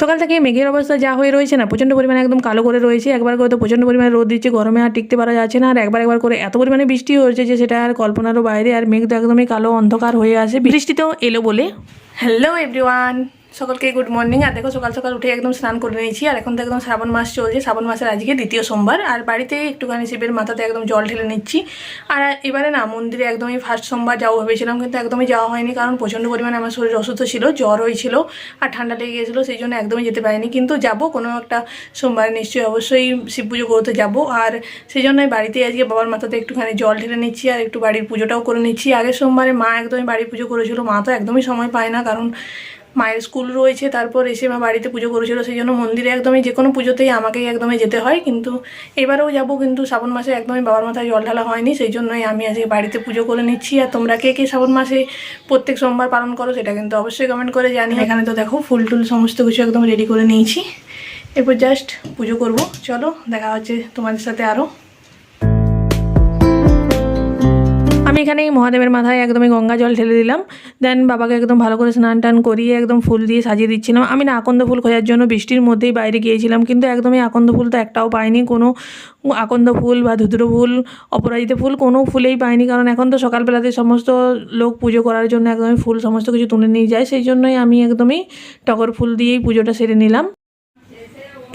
সকাল থেকে মেঘের অবস্থা যা হয়ে রয়েছে না, প্রচণ্ড পরিমাণে একদম কালো করে রয়েছে, একবার করে তো প্রচণ্ড পরিমাণে রোদ দিচ্ছে, গরমে আর টিকতে পারা যাচ্ছে না, আর একবার একবার করে এত পরিমাণে বৃষ্টি হয়েছে যে সেটা আর কল্পনারও বাইরে, আর মেঘ তো একদমই কালো অন্ধকার হয়ে আসে। বৃষ্টি তো এলো বলে। হ্যালো এভরিওয়ান সকলকে গুড মর্নিং আর দেখো, সকাল সকাল উঠে একদম স্নান করে নিয়েছি। আর এখন তো একদম শ্রাবণ মাস চলছে। শ্রাবণ মাসের আজকে দ্বিতীয় সোমবার। আর বাড়িতে একটুখানি শিবের মাথাতে একদম জল ঢেলে নিচ্ছি। আর এবারে না, মন্দিরে একদমই ফার্স্ট সোমবার যাব ভেবেছিলাম, কিন্তু একদমই যাওয়া হয়নি। কারণ প্রচণ্ড পরিমাণে আমার শরীর অসুস্থ ছিল, জ্বর হয়েছিল আর ঠান্ডা লেগে গিয়েছিল সেই জন্য একদমই যেতে পারিনি। কিন্তু যাব, কোনো একটা সোমবার নিশ্চয়ই অবশ্যই শিব পুজো করতে যাব। আর সেই জন্যই বাড়িতে আজকে বাবার মাথাতে একটুখানি জল ঢেলে নিচ্ছি আর একটু বাড়ির পুজোটাও করে নিচ্ছি। আগের সোমবারে মা একদমই বাড়ির পুজো করেছিল। মা তো একদমই সময় পায় না, কারণ মায়ের স্কুল রয়েছে, তারপর এসে মা বাড়িতে পুজো করেছিল, সেই জন্য মন্দিরে একদমই যে কোনো পুজোতেই আমাকেই একদমই যেতে হয়। কিন্তু এবারেও যাব, কিন্তু শ্রাবণ মাসে একদমই বাবার মাথায় জল ঢালা হয়নি, সেই জন্যই আমি আজকে বাড়িতে পুজো করে নিচ্ছি। আর তোমরা কে কে শ্রাবণ মাসে প্রত্যেক সোমবার পালন করো সেটা কিন্তু অবশ্যই কমেন্ট করে জানি এখানে তো দেখো ফুল টুল সমস্ত কিছু একদম রেডি করে নিয়েছি। এরপর জাস্ট পুজো করব। চলো, দেখা হচ্ছে তোমাদের সাথে আরও আমি এখানে মহাদেবের মাথায় একদমই গঙ্গা জল ঢেলে দিলাম। দেন বাবাকে একদম ভালো করে স্নান টান করিয়ে একদম ফুল দিয়ে সাজিয়ে দিচ্ছিলাম। আমি না আকন্দ ফুল খোঁজার জন্য বৃষ্টির মধ্যেই বাইরে গিয়েছিলাম, কিন্তু একদমই আকন্দ ফুল তো একটাও পাইনি। কোনো আকন্দ ফুল বা ধুদ্র ফুল, অপরাজিত ফুল কোনো ফুলেই পাইনি, কারণ এখন তো সকালবেলাতে সমস্ত লোক পুজো করার জন্য একদমই ফুল সমস্ত কিছু তুলে নিয়ে যায়। সেই জন্যই আমি একদমই টগর ফুল দিয়েই পুজোটা সেরে নিলাম।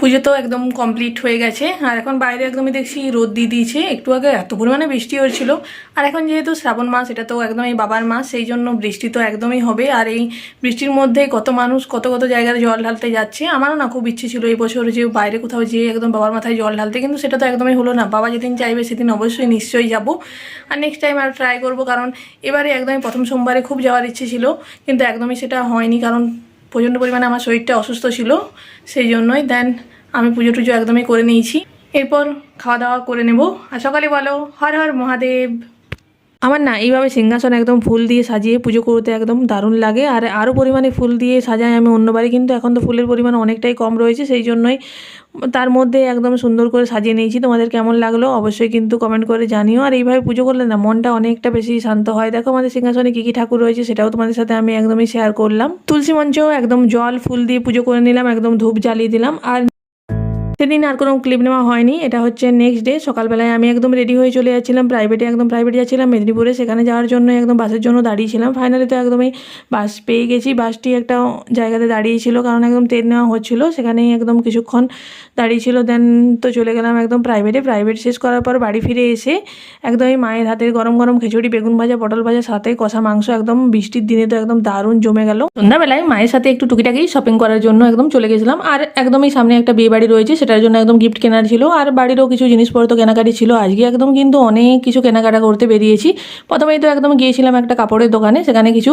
পুজো তো একদম কমপ্লিট হয়ে গেছে। আর এখন বাইরে একদমই দেখছি রোদ দিয়ে দিয়েছে। একটু আগে এত পরিমাণে বৃষ্টি হয়েছিল। আর এখন যেহেতু শ্রাবণ মাস, এটা তো একদমই বাবার মাস, সেই জন্য বৃষ্টি তো একদমই হবে। আর এই বৃষ্টির মধ্যে কত মানুষ কত কত জায়গায় জল ঢালতে যাচ্ছে, আমারও না খুব ইচ্ছে ছিল এই বছর যে বাইরে কোথাও যেয়ে একদম বাবার মাথায় জল ঢালতে। কিন্তু সেটা তো একদমই হলো না। বাবা যেদিন চাইবে সেদিন অবশ্যই নিশ্চয়ই যাব। আর নেক্সট টাইম আর ট্রাই করব। কারণ এবারে একদমই প্রথম সোমবারে খুব যাওয়ার ইচ্ছে ছিল। কিন্তু একদমই সেটা হয়নি। কারণ প্রচণ্ড পরিমাণে আমার শরীরটা অসুস্থ ছিল, সেই জন্যই দেন আমি পুজো টুজো একদমই করে নিয়েছি। এরপর খাওয়া দাওয়া করে নেব। আর সকালে বলো, হর হর মহাদেব। আমার না, এইভাবে সিংহাসন একদম ফুল দিয়ে সাজিয়ে পুজো করতে একদম দারুণ লাগে। আর আরও পরিমাণে ফুল দিয়ে সাজাই আমি অন্যবারে কিন্তু এখন তো ফুলের পরিমাণ অনেকটাই কম রয়েছে, সেই জন্যই তার মধ্যে একদম সুন্দর করে সাজিয়ে নিয়েছি। তোমাদের কেমন লাগল অবশ্যই কিন্তু কমেন্ট করে জানিও। আর এইভাবে পুজো করলে না, মনটা অনেকটা বেশি শান্ত হয়। দেখো আমাদের সিংহাসনে কী কী ঠাকুর রয়েছে, সেটাও তোমাদের সাথে আমি একদমই শেয়ার করলাম। তুলসী মঞ্চেও একদম জল ফুল দিয়ে পুজো করে নিলাম, একদম ধূপ জ্বালিয়ে দিলাম। আর সেদিন আর কোনো ক্লিপ নেওয়া হয়নি। এটা হচ্ছে নেক্সট ডে সকালবেলায় আমি একদম রেডি হয়ে চলে যাচ্ছিলাম প্রাইভেটে একদম প্রাইভেট যাচ্ছিলাম, মেদিনীপুরে সেখানে যাওয়ার জন্য একদম বাসের জন্য দাঁড়িয়েছিলাম। ফাইনালি তো একদমই বাস পেয়ে গেছি। বাসটি একটা জায়গাতে দাঁড়িয়েছিল, কারণ একদম ট্রেন নেওয়া হচ্ছিল, সেখানেই একদম কিছুক্ষণ দাঁড়িয়েছিল। দেন তো চলে গেলাম একদম প্রাইভেটে প্রাইভেট শেষ করার পর বাড়ি ফিরে এসে একদমই মায়ের হাতের গরম গরম খিচুড়ি, বেগুন ভাজা, পটল ভাজা, সাথে কষা মাংস, একদম বৃষ্টির দিনে তো একদম দারুণ জমে গেল। সন্ধ্যাবেলায় মায়ের সাথে একটু টুকিটাকি শপিং করার জন্য একদম চলে গেছিলাম। আর একদমই সামনে একটা বিয়ে বাড়ি রয়েছে সেটার জন্য একদম গিফট কেনার ছিল। আর বাড়িরও কিছু জিনিসপত্র কেনাকাটি ছিল। আজকে একদম কিন্তু অনেক কিছু কেনাকাটা করতে বেরিয়েছি। প্রথমেই তো একদম গিয়েছিলাম একটা কাপড়ের দোকানে। সেখানে কিছু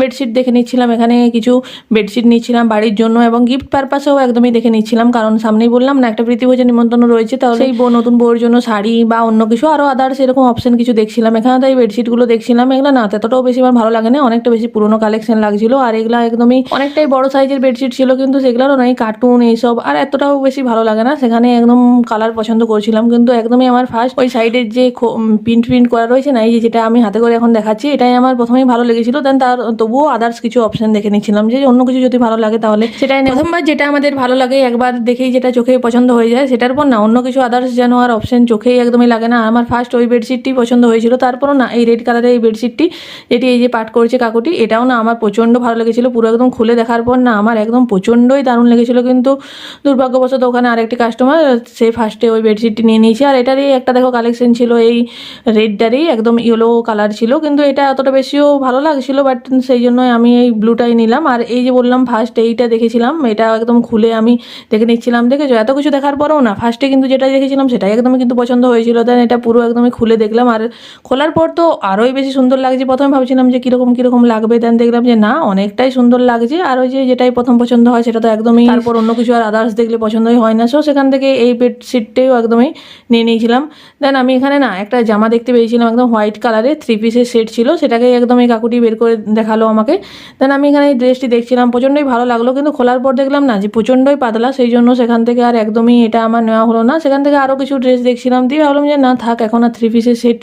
বেডশিট দেখে নিচ্ছিলাম। এখানে কিছু বেডশিট নিচ্ছিলাম বাড়ির জন্য এবং গিফট পারপাসেও একদমই দেখে নিচ্ছিলাম। কারণ সামনেই বললাম না, একটা প্রীতিভোজের নিমন্ত্রণ রয়েছে, তাহলে এই বউ নতুন বউর জন্য শাড়ি বা অন্য কিছু আরও আদার্স এরকম অপশন কিছু দেখছিলাম। এখানে তো এই বেডশিটগুলো দেখছিলাম। এগুলো না ততটাও বেশি আমার ভালো লাগে না অনেকটা বেশি পুরোনো কালেকশন লাগছিল। আর এগুলা একদমই অনেকটাই বড় সাইজের বেডশিট ছিল, কিন্তু সেগুলোরও নয় কার্টুন এইসব, আর এতটাও বেশি ভালো লাগে না। সেখানে একদম কালার পছন্দ করছিলাম, কিন্তু একদমই আমার ফার্স্ট ওই সাইডের যে প্রিন্ট প্রিন্ট করা রয়েছে না, এই যেটা আমি হাতে করে এখন দেখাচ্ছি, এটাই আমার প্রথমেই ভালো লেগেছিল। দেন তার, তবুও আদার্স কিছু অপশন দেখে নিচ্ছিলাম যে অন্য কিছু যদি ভালো লাগে তাহলে সেটাই। প্রথমবার যেটা আমাদের ভালো লাগে, একবার দেখেই যেটা চোখে পছন্দ হয়ে যায়, সেটার পর না, অন্য কিছু আদার্স যেন আর অপশন চোখেই একদমই লাগে না। আমার ফার্স্ট ওই বেডশিটটি পছন্দ হয়েছিল। তারপরও না, এই রেড কালারের এই বেডশিটটি যেটি এই যে পাঠ করছে কাকুটি, এটাও না আমার প্রচণ্ড ভালো লেগেছিল। পুরো একদম খুলে দেখার পর না, আমার একদম প্রচণ্ডই দারুণ লেগেছিল। কিন্তু দুর্ভাগ্যবশত ওখানে আরেকটি কাস্টমার সে ফার্স্টে ওই বেডশিটটি নিয়ে নিয়েছে। আর এটারই একটা দেখো কালেকশন ছিল, এই রেডটারই, একদম ইয়েলো কালার ছিল। কিন্তু এটা অতটা বেশিও ভালো লাগছিল বাট সেই জন্যই আমি এই ব্লুটাই নিলাম। আর এই যে বললাম ফার্স্ট এইটা দেখেছিলাম, এটা একদম খুলে আমি দেখে নিচ্ছিলাম। দেখেছ? এত কিছু দেখার পরেও না ফার্স্টে কিন্তু যেটা দেখেছিলাম, সেটাই একদমই কিন্তু পছন্দ হয়েছিল। দেন এটা পুরো একদমই খুলে দেখলাম। আর খোলার পর তো আরোই বেশি সুন্দর লাগছে। প্রথমে ভাবছিলাম যে কীরকম কীরকম লাগবে। দেন দেখলাম যে না, অনেকটাই সুন্দর লাগছে। আর ওই যে যেটাই প্রথম পছন্দ হয়, সেটা তো একদমই তারপর অন্য কিছু আর আদার্স দেখলে পছন্দই হয় না। সো সেখান থেকে এই বেডশিটটাও একদমই নিয়ে নিয়েছিলাম। দেন আমি এখানে না একটা জামা দেখতে পেয়েছিলাম, একদম হোয়াইট কালারের থ্রি পিসের সেট ছিল সেটাকে একদম এই কাকুটি বের করে দেখাল আমাকে। দেন আমি এখানে এই ড্রেসটি দেখছিলাম, প্রচণ্ডই ভালো লাগল, কিন্তু খোলার পর দেখলাম না যে প্রচণ্ডই পাতলা, সেই জন্য সেখান থেকে আর একদমই এটা আমার নেওয়া হলো না। সেখান থেকে আরও কিছু ড্রেস দেখছিলাম, দিয়ে ভাবলাম যে না থাক, এখন আর থ্রি পিসের সেট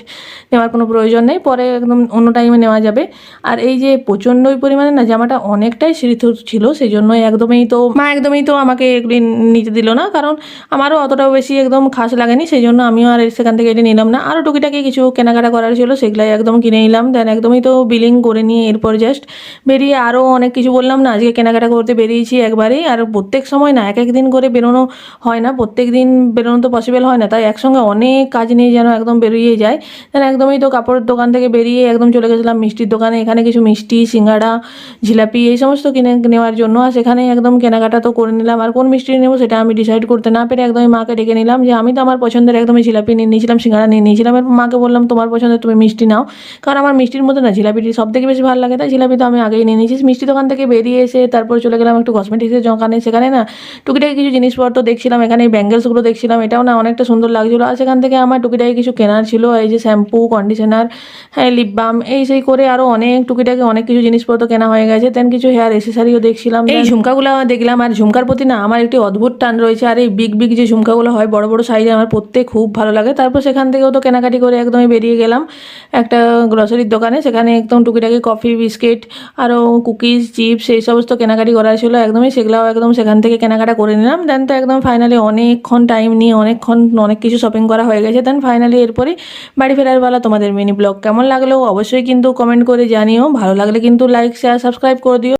নেওয়ার কোনো প্রয়োজন নেই, পরে একদম অন্য টাইমে নেওয়া যাবে। আর এই যে প্রচণ্ডই পরিমাণে না জামাটা অনেকটাই সিরিথ ছিল, সেই জন্য একদমই তো, মা একদমই তো আমাকে এগুলি নিতে দিল না, কারণ আমারও অতটাও বেশি একদম খাস লাগেনি সেই জন্য আমিও আর সেখান থেকে এটি নিলাম না। আরও টুকিটাকি কিছু কেনাকাটা করার ছিল, সেগুলাই একদম কিনে নিলাম। দেন একদমই তো বিলিং করে নিয়ে এরপর জাস্ট বেরিয়ে আরও অনেক কিছু বললাম না, আজকে কেনাকাটা করতে বেরিয়েছি একবারেই। আর প্রত্যেক সময় না, এক এক দিন করে বেরোনো হয় না, প্রত্যেক দিন বেরোনো তো পসিবল হয় না, তাই একসঙ্গে অনেক কাজ নিয়ে যেন একদম বেরিয়ে যায় দেন একদমই তো কাপড়ের দোকান থেকে বেরিয়ে একদম চলে গেছিলাম মিষ্টির দোকানে, এখানে কিছু মিষ্টি, সিঙ্গাড়া, জিলাপি, এই সমস্ত কিনে নেওয়ার জন্য। আর সেখানে একদম কেনাকাটা তো করে নিলাম। আর কোন মিষ্টি নেব সেটা আমি ডিসাইড করতে না পেরে একদমই মাকে ডেকে নিলাম যে আমি তো আমার পছন্দের একদমই জিলাপি নিয়ে নিয়েছিলাম সিঙ্গাড়া নিয়ে নিয়েছিলাম এরপর মাকে বললাম তোমার পছন্দের তুমি মিষ্টি নাও। কারণ আমার মিষ্টির মতো না জিলাপিটি সব থেকে বেশি ভালো লাগে তাই জিলাপি তো আমি আগেই নিয়ে নিয়েছি। মিষ্টি দোকান থেকে বেরিয়ে এসে তারপর চলে গেলাম একটু কসমেটিক্সের দোকানে। সেখানে না টুকিটাকি কিছু জিনিসপত্র দেখছিলাম এখানে এই ব্যাঙ্গেলসগুলো দেখছিলাম এটাও না অনেকটা সুন্দর লাগছিল। আর সেখান থেকে আমার টুকিটাকি কিছু কেনার ছিল এই যে শ্যাম্পু কন্ডিশনার হ্যাঁ লিপ বাম এই সেই করে আরও অনেক টুকিটাকি অনেক কিছু জিনিসপত্র কেনা হয়ে গেছে। দেন কিছু হেয়ার এসেসারিও দেখছিলাম। এই ঝুমকাগুলো দেখলাম আর ঝুমকার প্রতি না আমার একটি অদ্ভুত টান রয়েছে। আর এই বিগ বিগ যে ঝুমকাগুলো হয়, বড় বড় সাইজে আমার পরতে খুব ভালো লাগে। তারপর সেখান থেকেও তো কেনাকাটি করে একদমই বেরিয়ে গেলাম। একটা গ্রসারির দোকানে, সেখানে একদম টুকিটাকি কফি বিস্কিট আরও কুকিজ চিপস এই সমস্ত কেনাকাটি করার ছিল একদমই। সেগুলাও একদম সেখান থেকে কেনাকাটা করে নিলাম। দেন তো একদম ফাইনালি অনেকক্ষণ টাইম নিয়ে, অনেকক্ষণ, অনেক কিছু শপিং করা হয়ে গেছে। দেন ফাইনালি এরপরে বাড়ি ফেরার বেলা তোমাদের মিনি ব্লগ কেমন লাগল? অবশ্যই কিন্তু কমেন্ট করে জানিও। ভালো লাগলে কিন্তু লাইক শেয়ার সাবস্ক্রাইব করে দিও।